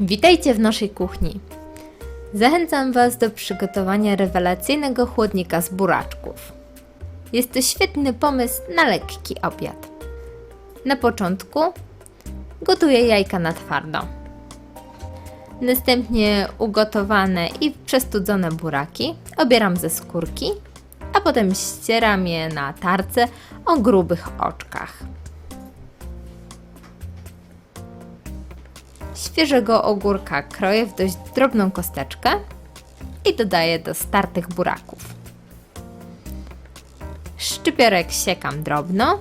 Witajcie w naszej kuchni. Zachęcam Was do przygotowania rewelacyjnego chłodnika z buraczków. Jest to świetny pomysł na lekki obiad. Na początku gotuję jajka na twardo. Następnie ugotowane i przestudzone buraki obieram ze skórki, a potem ścieram je na tarce o grubych oczkach. Świeżego ogórka kroję w dość drobną kosteczkę i dodaję do startych buraków. Szczypiorek siekam drobno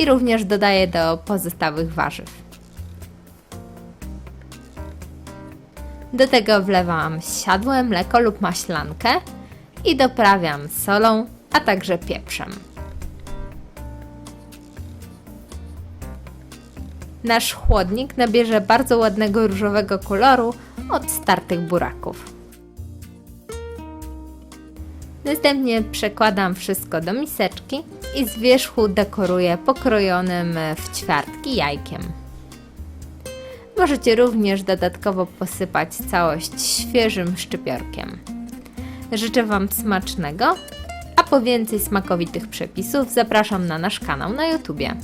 i również dodaję do pozostałych warzyw. Do tego wlewam siadłe mleko lub maślankę i doprawiam solą, a także pieprzem. Nasz chłodnik nabierze bardzo ładnego różowego koloru od startych buraków. Następnie przekładam wszystko do miseczki i z wierzchu dekoruję pokrojonym w ćwiartki jajkiem. Możecie również dodatkowo posypać całość świeżym szczypiorkiem. Życzę Wam smacznego, a po więcej smakowitych przepisów zapraszam na nasz kanał na YouTubie.